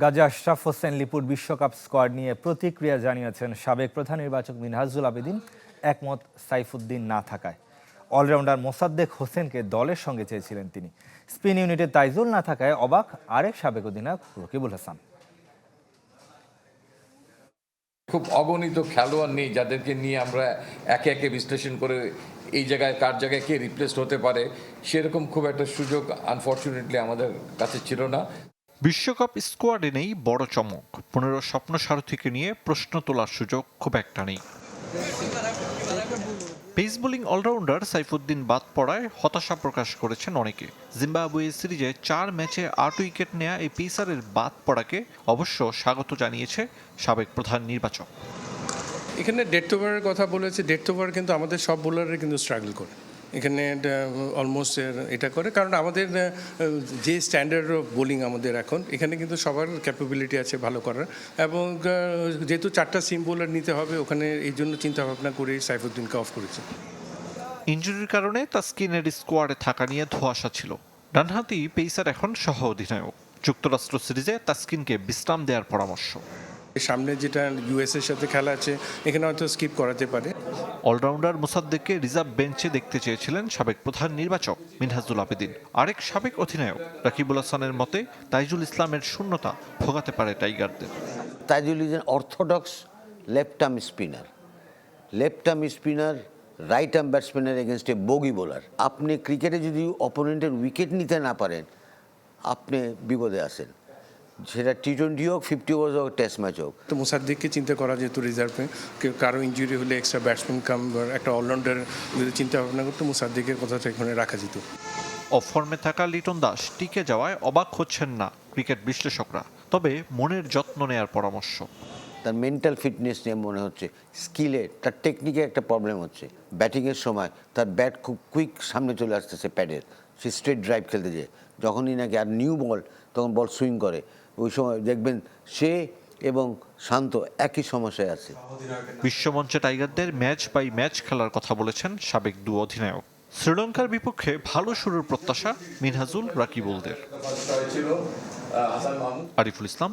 গাজী আশরাফ হোসেন লিপুর বিশ্বকাপ স্কোয়াড নিয়ে প্রতিক্রিয়া জানিয়েছেন সাবেক প্রধান নির্বাচক মিনহাজুল আবেদিন, একমত সাইফুদ্দিন না থাকায়। অলরাউন্ডার মোসাদ্দেক হোসেনকে দলের সঙ্গে চেয়েছিলেন তিনি। স্পিন ইউনিটে তাইজুল না থাকায় অবাক আরেক সাবেক অধিনায়ক রকিবুল হাসান। খুব অগণিত খেলোয়াড় নেই যাদেরকে নিয়ে আমরা একে একে বিশ্লেষণ করে এই জায়গায় কার জায়গায় কে রিপ্লেসড হতে পারে, সেরকম খুব একটা সুযোগ আনফর্চুনেটলি আমাদের কাছে ছিল না। বিশ্বকাপ স্কোয়াডে নেই বড় চমক। পনেরো স্বপ্ন সারথীকে নিয়ে প্রশ্ন তোলার সুযোগ খুব একটা নেই। পেস বোলিং অলরাউন্ডার সাইফুদ্দিন বাদ পড়ায় হতাশা প্রকাশ করেছেন অনেকে। জিম্বাবুয়ে সিরিজে চার ম্যাচে আট উইকেট নেয়া এই পেসারের বাদ পড়াকে অবশ্য স্বাগত জানিয়েছে সাবেক প্রধান নির্বাচক। এখানে ডেট ওভারের কথা বলেছে। ডেট ওভার কিন্তু আমাদের সব বোলাররা কিন্তু স্ট্রাগল করে। এখানে অলমোস্ট এটা করে। কারণ আমাদের যে স্ট্যান্ডার্ড অফ বোলিং আমাদের এখন, এখানে কিন্তু সবার ক্যাপাবিলিটি আছে ভালো করার। এবং যেহেতু চারটা সিম বোলার নিতে হবে, ওখানে এই জন্য চিন্তা ভাবনা করে সাইফুদ্দিনকে অফ করেছে। ইঞ্জুরির কারণে তাস্কিনের স্কোয়াডে থাকা নিয়ে ধোঁয়াশা ছিল। ডানহাতি পেসার এখন সহ অধিনায়ক যুক্তরাষ্ট্র সিরিজে তাস্কিনকে বিশ্রাম দেওয়ার পরামর্শ। সামনে যেটা ইউএস এর সাথে খেলা আছে এখানে হয়তো স্কিপ করাতে পারে। অলরাউন্ডার মোসাদ্দেককে রিজার্ভ বেঞ্চে দেখতে চেয়েছিলেন সাবেক প্রধান নির্বাচক মিনহাজুল আবেদিন। আরেক সাবেক অধিনায়ক রাকিবুল হাসানের মতে তাইজুল ইসলামের শূন্যতা ভোগাতে পারে টাইগারদের। Taijul is an orthodox left arm spinner left arm spinner right arm ব্যাটসম্যানের against a bogey bowler আপনি ক্রিকেটে যদি অপোনেন্টের উইকেট নিতে না পারেন আপনি বিপদে আসেন সেটা টি টোয়েন্টি হোক ফিফটি ওভার হোক টেস্ট ম্যাচ হোক। তো মুসাদ্দিককে চিন্তা করা যেহেতু রিজার্ভে কেউ কারও ইঞ্জুরি হলে এক্সট্রা ব্যাটসম্যান কাম একটা অলরাউন্ডার যদি চিন্তা ভাবনা করতো মুসাদ্দিকের কথাটা এখানে রাখা যেত। অফর্মে থাকা লিটন দাস টিকে যাওয়ায় অবাক হচ্ছেন না ক্রিকেট বিশ্লেষকরা। তবে মনের যত্ন নেয়ার পরামর্শ। তার মেন্টাল ফিটনেস নিয়ে মনে হচ্ছে স্কিলে তার টেকনিকে একটা প্রবলেম হচ্ছে। ব্যাটিংয়ের সময় তার ব্যাট খুব কুইক সামনে চলে আসতেছে প্যাডের সে স্ট্রেট ড্রাইভ খেলতে যায়। যখনই নাকি আর নিউ বল তখন বল সুইং করে। ওই সময় দেখবেন সে এবং শান্ত একই সমস্যায় আছে। বিশ্বমঞ্চে টাইগারদের ম্যাচ বাই ম্যাচ খেলার কথা বলেছেন সাবেক দু অধিনায়ক। শ্রীলঙ্কার বিপক্ষে ভালো শুরুর প্রত্যাশা মিনহাজুল রাকিবুলদের। Ariful Islam